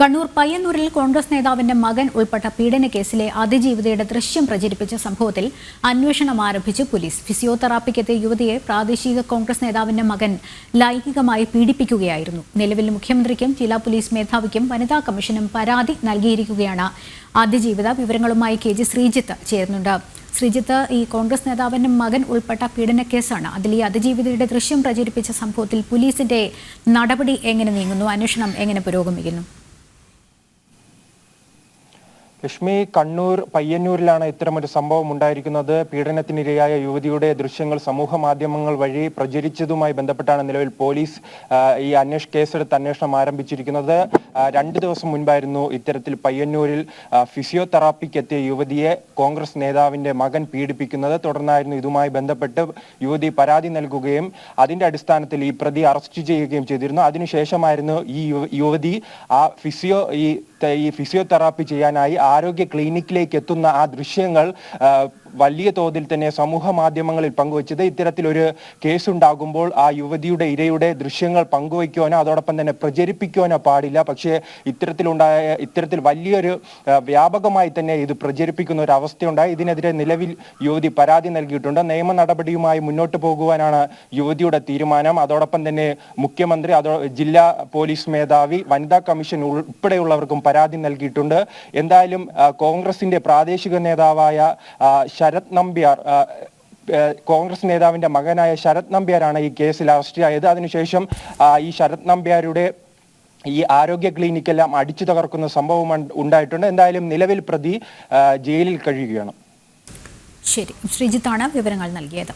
കണ്ണൂർ പയ്യന്നൂരിൽ കോൺഗ്രസ് നേതാവിന്റെ മകൻ ഉൾപ്പെട്ട പീഡന കേസിലെ അതിജീവിതയുടെ ദൃശ്യം പ്രചരിപ്പിച്ച സംഭവത്തിൽ അന്വേഷണം ആരംഭിച്ച് പോലീസ്. ഫിസിയോതെറാപ്പിക്കെത്തിയ യുവതിയെ പ്രാദേശിക കോൺഗ്രസ് നേതാവിന്റെ മകൻ ലൈംഗികമായി പീഡിപ്പിക്കുകയായിരുന്നു. നിലവിൽ മുഖ്യമന്ത്രിക്കും ജില്ലാ പോലീസ് മേധാവിക്കും വനിതാ കമ്മീഷനും പരാതി നൽകിയിരിക്കുകയാണ്. അതിജീവിത വിവരങ്ങളുമായി കെ ജി ശ്രീജിത്ത് ചേരുന്നുണ്ട്. ശ്രീജിത്ത് ഈ കോൺഗ്രസ് നേതാവിന്റെ മകൻ ഉൾപ്പെട്ട പീഡന കേസാണ്. അതിൽ ഈ അതിജീവിതയുടെ ദൃശ്യം പ്രചരിപ്പിച്ച സംഭവത്തിൽ പോലീസിന്റെ നടപടി എങ്ങനെ നീങ്ങുന്നു? അന്വേഷണം എങ്ങനെ പുരോഗമിക്കുന്നു? ലക്ഷ്മി കണ്ണൂർ പയ്യന്നൂരിലാണ് ഇത്തരമൊരു സംഭവം ഉണ്ടായിരിക്കുന്നത്. പീഡനത്തിനിരയായ യുവതിയുടെ ദൃശ്യങ്ങൾ സമൂഹ മാധ്യമങ്ങൾ വഴി പ്രചരിച്ചതുമായി ബന്ധപ്പെട്ടാണ് നിലവിൽ പോലീസ് ഈ അന്വേഷ കേസെടുത്ത് അന്വേഷണം ആരംഭിച്ചിരിക്കുന്നത്. രണ്ട് ദിവസം മുൻപായിരുന്നു ഇത്തരത്തിൽ പയ്യന്നൂരിൽ ഫിസിയോതെറാപ്പിക്ക് എത്തിയ യുവതിയെ കോൺഗ്രസ് നേതാവിന്റെ മകൻ പീഡിപ്പിക്കുന്നത്. തുടർന്നായിരുന്നു ഇതുമായി ബന്ധപ്പെട്ട് യുവതി പരാതി നൽകുകയും അതിന്റെ അടിസ്ഥാനത്തിൽ ഈ പ്രതി അറസ്റ്റ് ചെയ്യുകയും ചെയ്തിരുന്നു. അതിനുശേഷമായിരുന്നു ഈ യുവതി ആ ഫിസിയോ ഈ ഈ ഫിസിയോതെറാപ്പി ചെയ്യാനായി ആരോഗ്യ ക്ലിനിക്കിലേക്ക് എത്തുന്ന ആ ദൃശ്യങ്ങൾ വലിയ തോതിൽ തന്നെ സമൂഹ മാധ്യമങ്ങളിൽ പങ്കുവച്ചത് ഇത്തരത്തിലൊരു കേസുണ്ടാകുമ്പോൾ ആ യുവതിയുടെ ഇരയുടെ ദൃശ്യങ്ങൾ പങ്കുവയ്ക്കുവാനോ അതോടൊപ്പം തന്നെ പ്രചരിപ്പിക്കുവാനോ പാടില്ല. പക്ഷേ ഇത്തരത്തിലുണ്ടായ ഇത്തരത്തിൽ വലിയൊരു വ്യാപകമായി തന്നെ ഇത് പ്രചരിപ്പിക്കുന്ന ഒരു അവസ്ഥയുണ്ടായി. ഇതിനെതിരെ നിലവിൽ യുവതി പരാതി നൽകിയിട്ടുണ്ട്. നിയമ നടപടിയുമായി മുന്നോട്ട് പോകുവാനാണ് യുവതിയുടെ തീരുമാനം. അതോടൊപ്പം തന്നെ മുഖ്യമന്ത്രി അതോ ജില്ലാ പോലീസ് മേധാവി വനിതാ കമ്മീഷൻ ഉൾപ്പെടെയുള്ളവർക്കും പരാതി നൽകിയിട്ടുണ്ട്. എന്തായാലും കോൺഗ്രസിന്റെ പ്രാദേശിക നേതാവായ ശരത് നമ്പ്യാർ കോൺഗ്രസ് നേതാവിന്റെ മകനായ ശരത് നമ്പ്യാരാണ് ഈ കേസിൽ അറസ്റ്റിലായത് അതിനുശേഷം ഈ ശരത് നമ്പ്യാരുടെ ഈ ആരോഗ്യ ക്ലിനിക്കെല്ലാം അടിച്ചു തകർക്കുന്ന സംഭവം ഉണ്ടായിട്ടുണ്ട്. എന്തായാലും നിലവിൽ പ്രതി ജയിലിൽ കഴിയുകയാണ്. ശരി. ശ്രീജിത്താണ് വിവരങ്ങൾ നൽകിയത്.